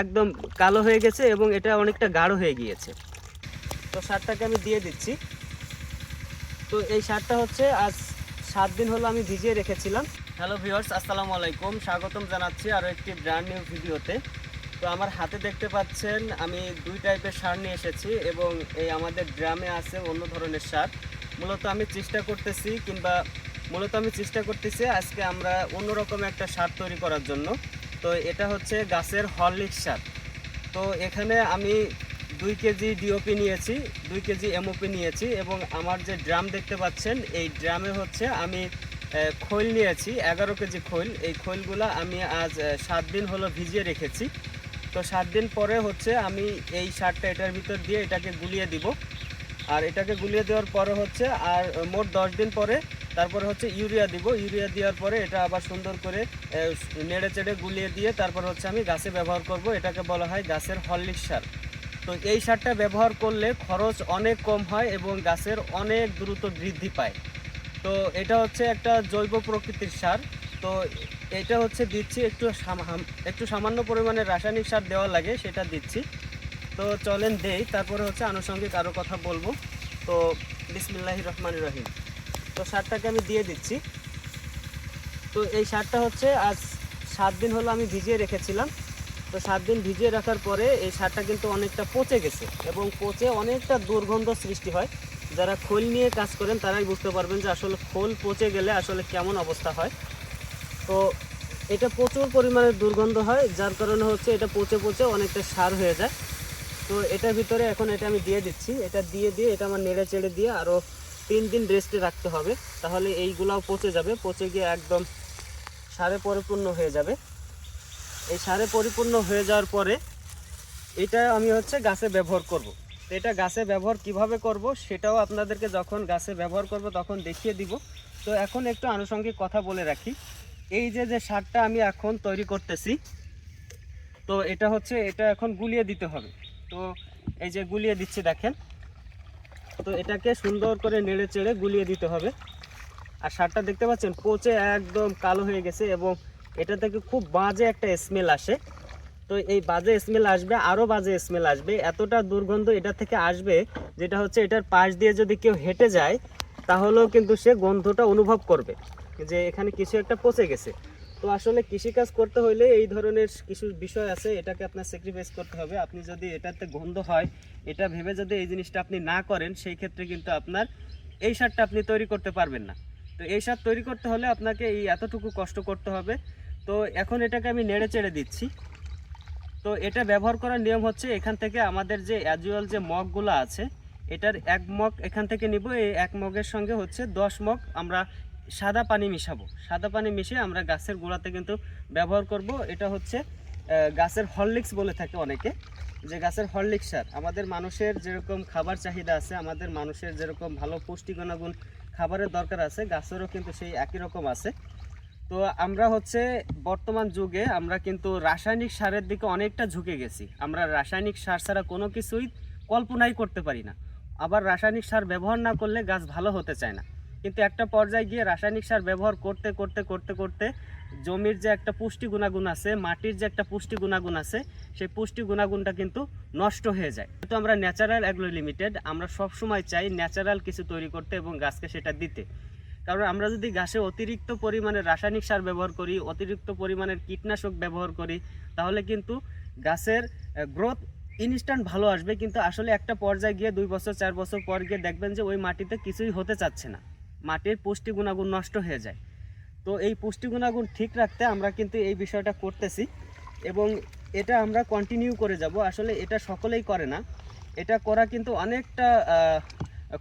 একদম কালো হয়ে গেছে এবং এটা অনেকটা গাঢ় হয়ে গিয়েছে। তো সারটাকে আমি দিয়ে দিচ্ছি। তো এই সারটা হচ্ছে, আজ সাত দিন হলো আমি ভিজিয়ে রেখেছিলাম। হ্যালো ভিউয়ার্স, আসসালামু আলাইকুম। স্বাগতম জানাচ্ছি আরও একটি ব্র্যান্ড নিউ ভিডিওতে তো আমার হাতে দেখতে পাচ্ছেন, আমি দুই টাইপের সার নিয়ে এসেছি এবং এই আমাদের ড্রামে আছে অন্য ধরনের সার। মূলত আমি চেষ্টা করতেছি কিংবা মূলত আমি চেষ্টা করতেছি আজকে আমরা অন্যরকম একটা সার তৈরি করার জন্য। তো এটা হচ্ছে গাছের হরলিক্স সার তো এখানে আমি দুই কেজি ডিওপি নিয়েছি, দুই কেজি এমওপি নিয়েছি এবং আমার যে ড্রাম দেখতে পাচ্ছেন, এই ড্রামে হচ্ছে আমি খৈল নিয়েছি, এগারো কেজি খৈল। এই খৈলগুলো আমি আজ সাত দিন হলো ভিজিয়ে রেখেছি। তো সাত দিন পরে হচ্ছে আমি এই সারটা এটার ভিতর দিয়ে এটাকে গুলিয়ে দিব। আর এটাকে গুলিয়ে দেওয়ার পরে হচ্ছে আর মোট দশ দিন পরে তারপরে হচ্ছে ইউরিয়া দিব। ইউরিয়া দেওয়ার পরে এটা আবার সুন্দর করে নেড়ে চেড়ে গুলিয়ে দিয়ে তারপর হচ্ছে আমি গাছে ব্যবহার করব। এটাকে বলা হয় গাছের হরলিক্স সার। তো এই সারটা ব্যবহার করলে খরচ অনেক কম হয় এবং গাছের অনেক দ্রুত বৃদ্ধি পায়। তো এটা হচ্ছে একটা জৈব প্রকৃতির সার। তো এটা হচ্ছে দিচ্ছি একটু একটু সামান্য পরিমাণে রাসায়নিক সার দেওয়া লাগে, সেটা দিচ্ছি। তো চলেন দেই, তারপরে হচ্ছে আনুষঙ্গিক আরও কথা বলব। তো বিসমিল্লাহ রহমান রহিম। তো সারটাকে আমি দিয়ে দিচ্ছি। তো এই সারটা হচ্ছে আজ সাত দিন হলো আমি ভিজিয়ে রেখেছিলাম। তো সাত দিন ভিজিয়ে রাখার পরে এই সারটা কিন্তু অনেকটা পচে গেছে এবং পচে অনেকটা দুর্গন্ধ সৃষ্টি হয়। যারা খোল নিয়ে কাজ করেন তারাই বুঝতে পারবেন যে আসলে খোল পচে গেলে আসলে কেমন অবস্থা হয়। তো এটা প্রচুর পরিমাণে দুর্গন্ধ হয়, যার কারণে হচ্ছে এটা পচে পচে অনেকটা সার হয়ে যায়। তো এটার ভিতরে এখন এটা আমি দিয়ে দিচ্ছি। এটা দিয়ে দিয়ে এটা আমার নেড়ে চেড়ে দিয়ে আরও তিন দিন রেস্টে রাখতে হবে। তাহলে এইগুলাও পচে যাবে। পচে গিয়ে একদম সারে পরিপূর্ণ হয়ে যাবে। এই সারে পরিপূর্ণ হয়ে যাওয়ার পরে এটা আমি হচ্ছে গাছে ব্যবহার করব। এটা গাছে ব্যবহার কীভাবে করব সেটাও আপনাদেরকে যখন গাছে ব্যবহার করব তখন দেখিয়ে দিব। তো এখন একটু আনুষঙ্গিক কথা বলে রাখি। এই যে যে সারটা আমি এখন তৈরি করতেছি, তো এটা হচ্ছে, এটা এখন গুলিয়ে দিতে হবে। তো এই যে গুলিয়ে দিচ্ছি, দেখেন। তো এটাকে সুন্দর করে নেড়ে চেড়ে গুলিয়ে দিতে হবে। আর সারটা দেখতে পাচ্ছেন, পচে একদম কালো হয়ে গেছে এবং এটা থেকে খুব বাজে একটা স্মেল আসে। তো এই বাজে স্মেল আসবে আরও বাজে স্মেল আসবে। এতটা দুর্গন্ধ এটা থেকে আসবে, যেটা হচ্ছে এটার পাশ দিয়ে যদি কেউ হেঁটে যায়, তাহলেও কিন্তু সে গন্ধটা অনুভব করবে। যে এখানে কিছু একটা পচে গেছে। তো আসলে কৃষিকাজ করতে হলে এই ধরনের কিছু বিষয় আছে, এটাকে আপনার স্যাক্রিফাইস করতে হবে। আপনি যদি এটাতে গন্ধ হয়, এটা ভেবে যদি এই জিনিসটা আপনি না করেন, সেই ক্ষেত্রে কিন্তু আপনার এই সারটা আপনি তৈরি করতে পারবেন না। তো এই সার তৈরি করতে হলে আপনাকে এই এতটুকু কষ্ট করতে হবে। তো এখন এটাকে আমি নেড়ে চেড়ে দিচ্ছি। তো এটা ব্যবহার করার নিয়ম হচ্ছে, এখান থেকে আমাদের যে অ্যাজুয়াল যে মগগুলো আছে, এটার এক মগ এখান থেকে নিব। এই এক মগের সঙ্গে হচ্ছে দশ মগ। আমরা সাদা পানি মিশাবো। সাদা পানি মিশিয়ে আমরা গাছের গোড়াতে কিন্তু ব্যবহার করব। এটা হচ্ছে গাছের হরলিক্স বলে থাকে অনেকে। যে গাছের হরলিক্স সার, আমাদের মানুষের যেরকম খাবার চাহিদা আছে, আমাদের মানুষের যেরকম ভালো পুষ্টি গুণাগুণ খাবারের দরকার আছে, গাছেরও কিন্তু সেই একই রকম আছে। তো আমরা হচ্ছে, বর্তমান যুগে আমরা কিন্তু রাসায়নিক সারের দিকে অনেকটা ঝুঁকে গেছি। আমরা রাসায়নিক সার ছাড়া কোনো কিছুই কল্পনাই করতে পারি না। আবার রাসায়নিক সার ব্যবহার না করলে গাছ ভালো হতে চায় না। কিন্তু একটা পর্যায়ে গিয়ে রাসায়নিক সার ব্যবহার করতে করতে করতে করতে জমির যে একটা পুষ্টি গুণাগুণ আছে, মাটির যে একটা পুষ্টি গুণাগুণ আছে, সেই পুষ্টি গুণাগুণটা কিন্তু নষ্ট হয়ে যায়। তো আমরা ন্যাচারাল অ্যাগ্রো লিমিটেড আমরা সব সময় চাই ন্যাচারাল কিছু তৈরি করতে এবং গাছকে সেটা দিতে। কারণ আমরা যদি গাছে অতিরিক্ত পরিমাণে রাসায়নিক সার ব্যবহার করি, অতিরিক্ত পরিমাণের কীটনাশক ব্যবহার করি, তাহলে কিন্তু গাছের গ্রোথ ইনস্ট্যান্ট ভালো আসবে। কিন্তু আসলে একটা পর্যায়ে গিয়ে দুই বছর, চার বছর পর গিয়ে দেখবেন যে ওই মাটিতে কিছুই হতে চাচ্ছে না। মাটির পুষ্টি গুণাগুণ নষ্ট হয়ে যায়। তো এই পুষ্টি গুণাগুণ ঠিক রাখতে আমরা কিন্তু এই বিষয়টা করতেছি এবং এটা আমরা কন্টিনিউ করে যাব। আসলে এটা সকলেই করে না। এটা করা কিন্তু অনেকটা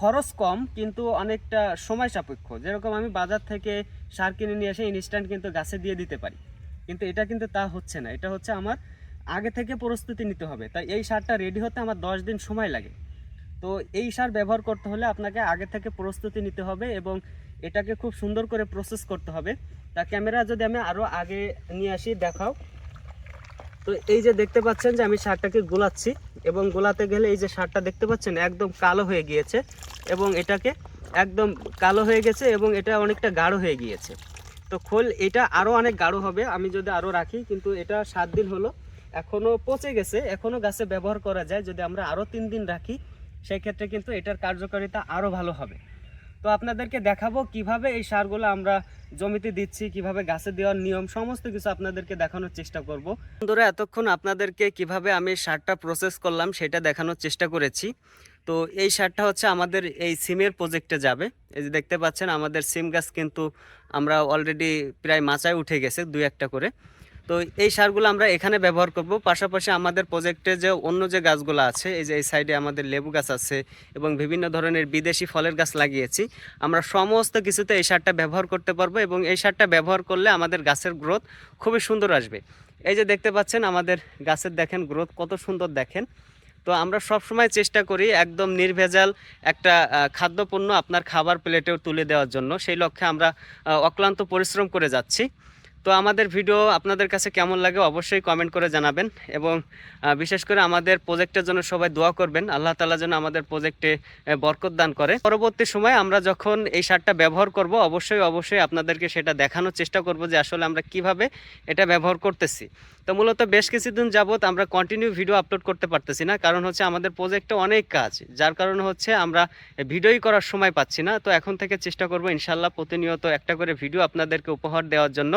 খরচ কম কিন্তু অনেকটা সময় সাপেক্ষ। যেরকম আমি বাজার থেকে সার কিনে নিয়ে এসে ইনস্ট্যান্ট কিন্তু গাছে দিয়ে দিতে পারি। কিন্তু এটা কিন্তু তা হচ্ছে না। এটা হচ্ছে আমার আগে থেকে প্রস্তুতি নিতে হবে। তাই এই সারটা রেডি হতে আমার দশ দিন সময় লাগে। তো এই সার ব্যবহার করতে হলে আপনাকে আগে থেকে প্রস্তুতি নিতে হবে এবং এটাকে খুব সুন্দর করে প্রসেস করতে হবে। তা ক্যামেরা যদি আমি আরও আগে নিয়ে আসি, দেখাও। তো এই যে দেখতে পাচ্ছেন যে আমি সারটাকে গোলাচ্ছি এবং গোলাতে গেলে এই যে সারটা দেখতে পাচ্ছেন একদম কালো হয়ে গিয়েছে এবং এটাকে একদম কালো হয়ে গেছে এবং এটা অনেকটা গাঢ় হয়ে গিয়েছে। তো খোল, এটা আরও অনেক গাঢ় হবে, আমি যদি আরও রাখি, কিন্তু এটা সাত দিন হলো, এখনও পচে গেছে, এখনও গাছে ব্যবহার করা যায়। যদি আমরা আরও তিন দিন রাখি সেই ক্ষেত্রে কিন্তু এটার কার্যকারিতা আরও ভালো হবে। তো আপনাদেরকে দেখাবো কীভাবে এই সারগুলো আমরা জমিতে দিচ্ছি, কীভাবে গাছে দেওয়ার নিয়ম, সমস্ত কিছু আপনাদেরকে দেখানোর চেষ্টা করব। বন্ধুরা, এতক্ষণ আপনাদেরকে কীভাবে আমি সারটা প্রসেস করলাম সেটা দেখানোর চেষ্টা করেছি। তো এই সারটা হচ্ছে আমাদের এই সিমের প্রজেক্টে যাবে। এই যে দেখতে পাচ্ছেন, আমাদের সিম গাছ কিন্তু আমরা অলরেডি প্রায় মাচায় উঠে গেছে দুই একটা করে। তো এই সারগুলো আমরা এখানে ব্যবহার করব। পাশাপাশি আমাদের প্রজেক্টে যে অন্য যে গাছগুলো আছে, এই যে এই সাইডে আমাদের লেবু গাছ আছে এবং বিভিন্ন ধরনের বিদেশি ফলের গাছ লাগিয়েছি, আমরা সমস্ত কিছুতে এই সারটা ব্যবহার করতে পারব এবং এই সারটা ব্যবহার করলে আমাদের গাছের গ্রোথ খুবই সুন্দর আসবে। এই যে দেখতে পাচ্ছেন, আমাদের গাছের দেখেন গ্রোথ কত সুন্দর দেখেন। তো আমরা সব সময় চেষ্টা করি একদম নির্ভেজাল একটা খাদ্যপণ্য আপনার খাবার প্লেটেও তুলে দেওয়ার জন্য। সেই লক্ষ্যে আমরা অক্লান্ত পরিশ্রম করে যাচ্ছি। তো আমাদের ভিডিও আপনাদের কাছে কেমন লাগে অবশ্যই কমেন্ট করে জানাবেন এবং বিশেষ করে আমাদের প্রজেক্টের জন্য সবাই দোয়া করবেন। আল্লাহ তালা যেন আমাদের প্রজেক্টে বরকত দান করে। পরবর্তী সময় আমরা যখন এই সারটা ব্যবহার করব, অবশ্যই অবশ্যই আপনাদেরকে সেটা দেখানোর চেষ্টা করব যে আসলে আমরা কীভাবে এটা ব্যবহার করতেছি। তো মূলত বেশ কিছুদিন যাবৎ আমরা কন্টিনিউ ভিডিও আপলোড করতে পারতেছি না, কারণ হচ্ছে আমাদের প্রজেক্টে অনেক কাজ, যার কারণে হচ্ছে আমরা ভিডিওই করার সময় পাচ্ছি না। তো এখন থেকে চেষ্টা করব ইনশাল্লাহ প্রতিনিয়ত একটা করে ভিডিও আপনাদেরকে উপহার দেওয়ার জন্য।